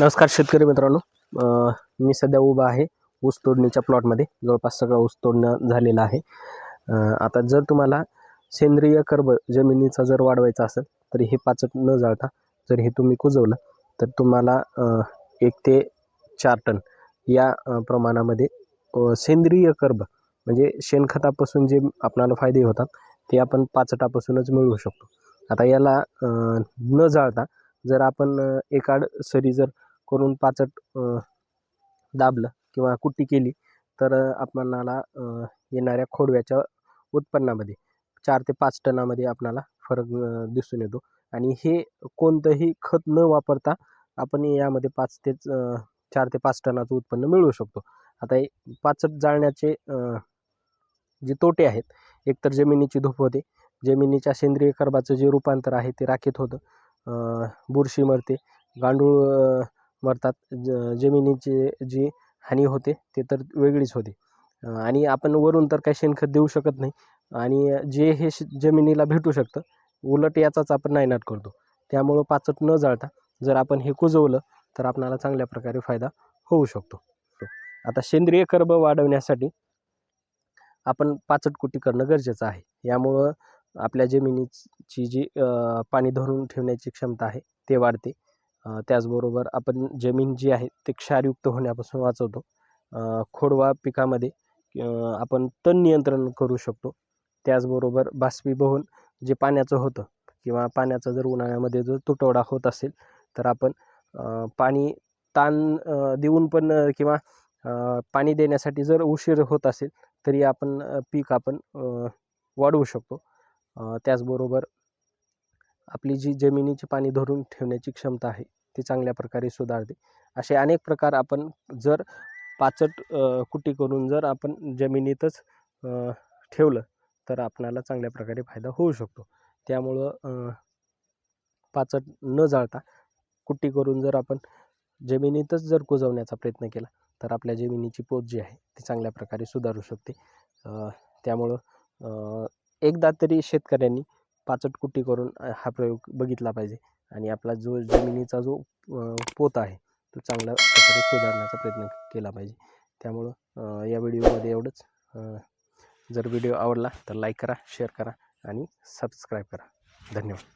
नमस्कार शेतकरी मित्रांनो. मी सध्या उभा आहे ऊस तोडणीच्या प्लॉटमध्ये जवळपास सगळा ऊस तोडणं झालेलं आहे. आता जर तुम्हाला सेंद्रिय कर्ब जमिनीचा जर वाढवायचा असेल तर हे पाचट न जाळता जर हे तुम्ही कुजवलं तर तुम्हाला एक ते चार टन या प्रमाणामध्ये सेंद्रिय कर्ब म्हणजे शेणखतापासून जे आपणाला फायदे होतात ते आपण पाचटापासूनच मिळवू शकतो. आता याला न जाळता जर आपण एकाड सरी जर करून पाचट दाबलं किंवा कुट्टी केली तर आपणाला येणाऱ्या खोडव्याच्या उत्पन्नामध्ये चार ते पाच टनामध्ये आपणाला फरक दिसून येतो. आणि हे कोणतंही खत न वापरता आपण यामध्ये पाच ते चार ते पाच टनाचं उत्पन्न मिळवू शकतो. आता पाचट जाळण्याचे जे तोटे आहेत एकतर जमिनीची धूप होते जमिनीच्या सेंद्रिय कर्बाचं जे रूपांतर आहे ते राखेत होतं बुरशी मरते. गांडूळ मरतात. ज जमिनीची जी हानी होते ते तर वेगळीच होते. आणि आपण वरून तर काही शेणखत देऊ शकत नाही. आणि जे हे श जमिनीला भेटू शकतं उलट याचाच आपण नायनाट करतो. त्यामुळं पाचट न जाळता जर आपण हे कुजवलं तर आपणाला चांगल्या प्रकारे फायदा होऊ शकतो. आता सेंद्रिय कर्ब वाढवण्यासाठी आपण पाचट कुटी करणं गरजेचं आहे. यामुळं आपल्या जमिनीची जी पाणी धरून ठेवण्याची क्षमता आहे ते वाढते. त्याचबरोबर आपण जमीन जी आहे ते क्षारयुक्त होण्यापासून वाचवतो. खोडवा पिकामध्ये आपण तण नियंत्रण करू शकतो. त्याचबरोबर बाष्पीभवन जे पाण्याचं होतं किंवा पाण्याचा जर उन्हाळ्यामध्ये जर तुटवडा होत असेल तर आपण पाणी ताण देऊन पण किंवा पाणी देण्यासाठी जर उशीर होत असेल तरी आपण पीक आपण वाढवू शकतो. त्याचबरोबर आपली जी जमिनीची पाणी धरून ठेवण्याची क्षमता आहे ती चांगल्या प्रकारे सुधारते. असे अनेक प्रकार आपण जर पाचट कुटी कुट्टी करून जर आपण जमिनीतच ठेवलं तर आपणाला चांगल्या प्रकारे फायदा होऊ शकतो. त्यामुळं पाचट न जाळता कुट्टी करून जर आपण जमिनीतच जर कुजवण्याचा प्रयत्न केला तर आपल्या जमिनीची पोत जी आहे ती चांगल्या प्रकारे सुधारू शकते. त्यामुळं एकदा तरी शेतकऱ्यांनी पाचट कुट्टी करून हा प्रयोग बघितला पाहिजे. आणि आपला जो जमिनीचा जो पोत आहे तो चांगल्या प्रकारे सुधारण्याचा प्रयत्न केला पाहिजे. त्यामुळं या व्हिडिओमध्ये एवढंच. जर व्हिडिओ आवडला तर लाईक करा शेअर करा आणि सबस्क्राईब करा. धन्यवाद.